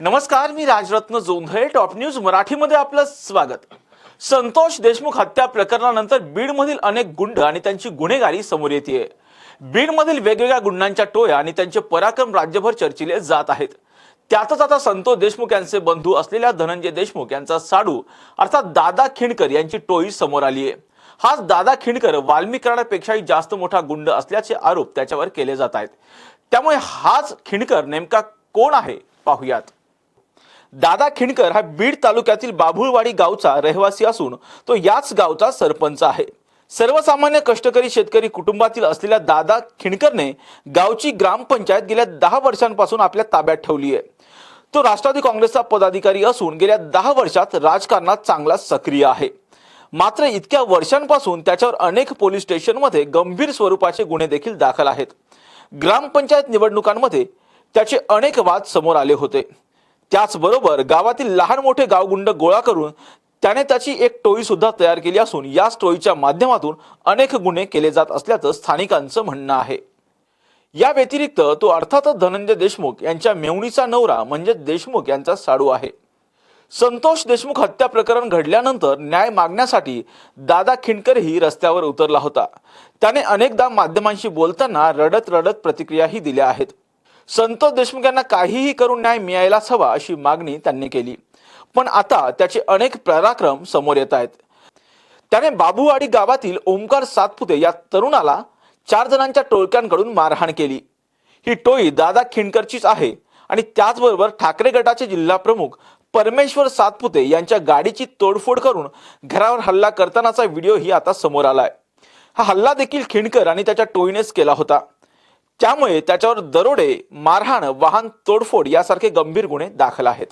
नमस्कार मी Rajratna Jondhale top news मराठीमध्ये आपलं स्वागत. संतोष देशमुख हत्या प्रकरणानंतर बीडमधील अनेक गुंड आणि त्यांची गुन्हेगारी समोर येते बीडमधील वेगवेगळ्या गुंडांच्या टोळ्या आणि त्यांचे पराक्रम राज्यभर चर्चिले जात आहेत. त्यातच आता संतोष देशमुख यांचे बंधू असलेल्या धनंजय देशमुख यांचा साडू अर्थात दादा खिंडकर यांची टोळी समोर आली आहे हाच दादा खिंडकर वाल्मिकराणापेक्षाही जास्त मोठा गुंड असल्याचे आरोप त्याच्यावर केले जात आहेत. त्यामुळे हाच खिंडकर नेमका कोण आहे? पाहुयात. दादा खिणकर हा बीड तालुक्यातील बाभुळवाडी गावचा रहिवासी असून तो याच गावचा सरपंच आहे. सर्वसामान्य कष्टकरी शेतकरी कुटुंबातील असलेल्या दादा खिणकरने गावची ग्रामपंचायत गेल्या दहा वर्षांपासून आपल्या ताब्यात ठेवली आहे. तो राष्ट्रवादी काँग्रेसचा पदाधिकारी असून गेल्या दहा वर्षात राजकारणात चांगला सक्रिय आहे. मात्र इतक्या वर्षांपासून त्याच्यावर अनेक पोलीस स्टेशनमध्ये गंभीर स्वरूपाचे गुन्हे देखील दाखल आहेत. ग्रामपंचायत निवडणुकांमध्ये त्याचे अनेक वाद समोर आले होते. त्याचबरोबर गावातील लहान मोठे गावगुंड गोळा करून त्याने त्याची एक टोळी सुद्धा तयार केली असून याच टोळीच्या माध्यमातून अनेक गुन्हे केले जात असल्याचं स्थानिकांचं म्हणणं आहे. या व्यतिरिक्त तो अर्थातच धनंजय देशमुख यांच्या मेवणीचा नवरा म्हणजे देशमुख यांचा साडू आहे. संतोष देशमुख हत्या प्रकरण घडल्यानंतर न्याय मागण्यासाठी दादा खिंडकरही रस्त्यावर उतरला होता. त्याने अनेकदा माध्यमांशी बोलताना रडत रडत प्रतिक्रियाही दिल्या आहेत. संतोष देशमुख यांना काहीही करून न्याय मिळायलाच हवा अशी मागणी त्यांनी केली. पण आता त्याचे अनेक पराक्रम समोर येत आहेत. त्याने बाबूवाडी गावातील ओमकार सातपुते या तरुणाला चार जणांच्या टोळक्यांकडून मारहाण केली. ही टोळी दादा खिंडकरचीच आहे आणि त्याचबरोबर ठाकरे गटाचे जिल्हा प्रमुख परमेश्वर सातपुते यांच्या गाडीची तोडफोड करून घरावर हल्ला करतानाचा व्हिडिओही आता समोर आलाय. हा हल्ला देखील खिंडकर आणि त्याच्या टोळीनेच केला होता. त्यामुळे त्याच्यावर दरोडे मारहाण वाहन तोडफोड यासारखे गंभीर गुन्हे दाखल आहेत.